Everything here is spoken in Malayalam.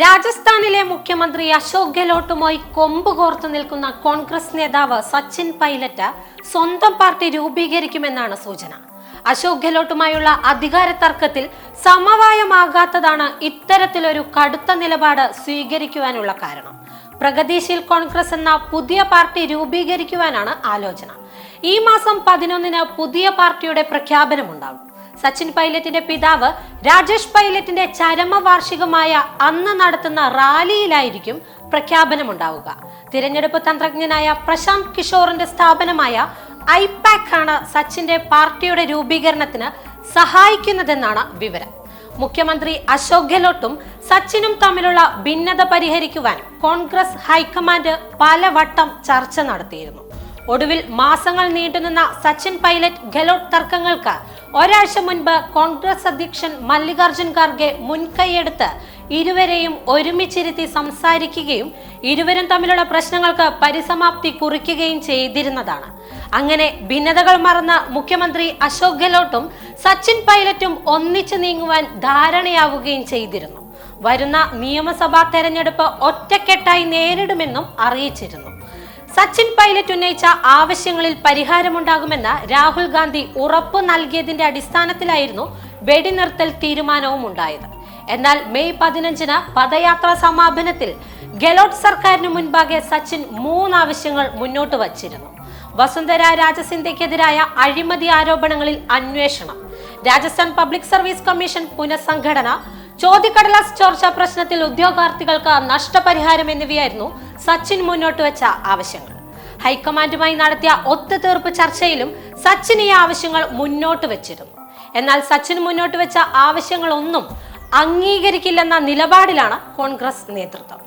രാജസ്ഥാനിലെ മുഖ്യമന്ത്രി അശോക് ഗെഹ്ലോട്ടുമായി കൊമ്പ് കോർത്തു നിൽക്കുന്ന കോൺഗ്രസ് നേതാവ് സച്ചിൻ പൈലറ്റ് സ്വന്തം പാർട്ടി രൂപീകരിക്കുമെന്നാണ് സൂചന. അശോക് ഗെഹ്ലോട്ടുമായുള്ള അധികാര തർക്കത്തിൽ സമവായമാകാത്തതാണ് ഇത്തരത്തിലൊരു കടുത്ത നിലപാട് സ്വീകരിക്കുവാനുള്ള കാരണം. പ്രഗതിശീൽ കോൺഗ്രസ് എന്ന പുതിയ പാർട്ടി രൂപീകരിക്കുവാനാണ് ആലോചന. ഈ മാസം പതിനൊന്നിന് പുതിയ പാർട്ടിയുടെ പ്രഖ്യാപനമുണ്ടാകും. സച്ചിൻ പൈലറ്റിന്റെ പിതാവ് രാജേഷ് പൈലറ്റിന്റെ ചരമവാർഷികമായ അന്ന് നടത്തുന്ന റാലിയിലായിരിക്കും പ്രഖ്യാപനമുണ്ടാവുക. തിരഞ്ഞെടുപ്പ് തന്ത്രജ്ഞനായ പ്രശാന്ത് കിഷോറിന്റെ സ്ഥാപനമായ ഐപാക് ആണ് സച്ചിന്റെ പാർട്ടിയുടെ രൂപീകരണത്തിന് സഹായിക്കുന്നതെന്നാണ് വിവരം. മുഖ്യമന്ത്രി അശോക് ഗെഹ്ലോട്ടും സച്ചിനും തമ്മിലുള്ള ഭിന്നത പരിഹരിക്കുവാൻ കോൺഗ്രസ് ഹൈക്കമാൻഡ് പലവട്ടം ചർച്ച നടത്തിയിരുന്നു. ഒടുവിൽ മാസങ്ങൾ നീണ്ടുനിന്ന സച്ചിൻ പൈലറ്റ് ഗെലോട്ട് തർക്കങ്ങൾക്ക് ഒരാഴ്ച മുൻപ് കോൺഗ്രസ് അധ്യക്ഷൻ മല്ലികാർജുൻ ഖാർഗെ മുൻകൈയെടുത്ത് ഇരുവരെയും ഒരുമിച്ചിരുത്തി സംസാരിക്കുകയും ഇരുവരും തമ്മിലുള്ള പ്രശ്നങ്ങൾക്ക് പരിസമാപ്തി കുറിക്കുകയും ചെയ്തിരുന്നതാണ്. അങ്ങനെ ഭിന്നതകൾ മറന്ന മുഖ്യമന്ത്രി അശോക് ഗെഹ്ലോട്ടും സച്ചിൻ പൈലറ്റും ഒന്നിച്ചു നീങ്ങുവാൻ ധാരണയാവുകയും ചെയ്തിരുന്നു. വരുന്ന നിയമസഭാ തെരഞ്ഞെടുപ്പ് ഒറ്റക്കെട്ടായി നേരിടുമെന്നും അറിയിച്ചിരുന്നു. സച്ചിൻ പൈലറ്റ് ഉന്നയിച്ച ആവശ്യങ്ങളിൽ പരിഹാരമുണ്ടാകുമെന്ന് രാഹുൽ ഗാന്ധി ഉറപ്പു നൽകിയതിന്റെ അടിസ്ഥാനത്തിലായിരുന്നു വെടിനിർത്തൽ തീരുമാനവും ഉണ്ടായത് എന്നാൽ മെയ് പതിനഞ്ചിന് പദയാത്രാ സമാപനത്തിൽ ഗെലോട്ട് സർക്കാരിന് മുൻപാകെ സച്ചിൻ മൂന്നാവശ്യങ്ങൾ മുന്നോട്ട് വച്ചിരുന്നു. വസുന്ധര രാജസിന്ധ്യക്കെതിരായ അഴിമതി ആരോപണങ്ങളിൽ അന്വേഷണം രാജസ്ഥാൻ പബ്ലിക് സർവീസ് കമ്മീഷൻ പുനഃസംഘടന ചോദ്യക്കടലാസ് ചോർച്ച പ്രശ്നത്തിൽ ഉദ്യോഗാർത്ഥികൾക്ക് നഷ്ടപരിഹാരം എന്നിവയായിരുന്നു സച്ചിൻ മുന്നോട്ട് വെച്ച ആവശ്യങ്ങൾ. ഹൈക്കമാൻഡുമായി നടത്തിയ ഒത്തുതീർപ്പ് ചർച്ചയിലും സച്ചിൻ ഈ ആവശ്യങ്ങൾ മുന്നോട്ട് വെച്ചിരുന്നു. എന്നാൽ സച്ചിൻ മുന്നോട്ട് വെച്ച ആവശ്യങ്ങളൊന്നും അംഗീകരിക്കില്ലെന്ന നിലപാടിലാണ് കോൺഗ്രസ് നേതൃത്വം.